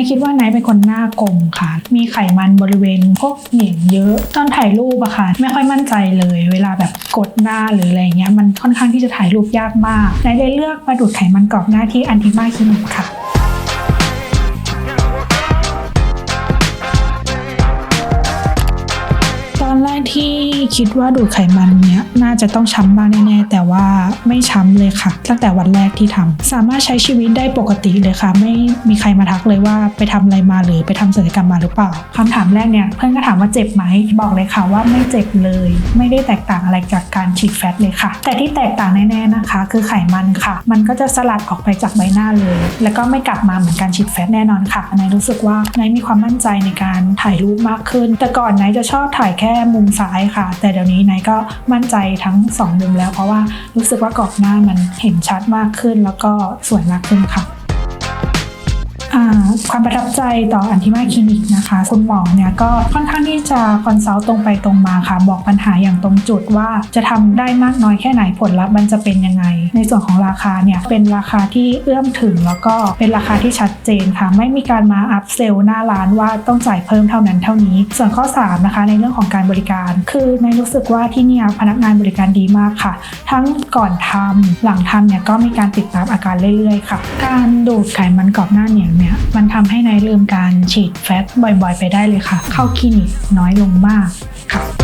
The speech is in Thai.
ายคิดว่านายเป็นคนหน้ากลมค่ะ มีไขมันบริเวณพวกเหนียงเยอะ ตอนถ่ายรูปอะค่ะ ไม่ค่อยมั่นใจเลย เวลาแบบกดหน้าหรืออะไรเงี้ยมันค่อนข้างที่จะถ่ายรูปยากมากนายเลยเลือกมาดูดไขมันกรอบหน้าที่อันติมาคลินิกค่ะตอนแรกที่ คิดว่าดูดไขมันเนี้ยน่าจะต้องช้ำบ้างแน่ๆแต่ว่าไม่ช้ำเลยค่ะ ตั้งแต่วันแรกที่ทำสามารถใช้ชีวิตได้ปกติเลยค่ะ ไม่มีใครมาทักเลยว่าไปทำอะไรมาหรือไปทำศัลยกรรมมาหรือเปล่าคำถามแรกเนี่ยเพื่อนก็ถามว่าเจ็บไหมบอกเลยค่ะว่าไม่เจ็บเลย ไม่ได้แตกต่างอะไรจากการฉีดแฟตเลยค่ะ แต่ที่แตกต่างแน่ๆนะคะ คือไขมันค่ะ มันก็จะสลัดออกไปจากใบหน้าเลย แล้วก็ไม่กลับมาเหมือนการฉีดแฟตแน่นอนค่ะนายรู้สึกว่านายมีความมั่นใจในการถ่ายรูปมากขึ้น แต่ก่อนนายจะชอบถ่ายแค่มุมซ้ายค่ะแต่เดี๋ยวนี้นายก็มั่นใจทั้งสองมุมแล้ว เพราะว่ารู้สึกว่ากรอบหน้ามันเห็นชัดมากขึ้น แล้วก็สวยมากขึ้นค่ะ ความประทับใจต่ออันทิมาคลินิกนะคะ คุณหมอเนี่ยก็ค่อนข้างที่จะคอนซัลท์ตรงไปตรงมาค่ะ บอกปัญหาอย่างตรงจุดว่าจะทำได้มากน้อยแค่ไหนผลลัพธ์มันจะเป็นยังไง ในส่วนของราคาเนี่ยเป็นราคาที่เอื้อมถึง แล้วก็เป็นราคาที่ชัดเจนค่ะ ไม่มีการมาอัพเซลหน้าร้านว่าต้องจ่ายเพิ่มเท่านั้นเท่านี้ ส่วนข้อ 3 นะคะ ในเรื่องของการบริการ คือในรู้สึกว่าที่นี่พนักงานบริการดีมากค่ะ ทั้งก่อนทำหลังทำเนี่ยก็มีการติดตามอาการเรื่อยๆค่ะ การดูดไขมันกรอบหน้าเนี่ยเนี่ยมันทำให้นายลืมการฉีดแฟตบ่อยๆ ไปได้เลยค่ะ เข้าคลินิกน้อยลงมากค่ะ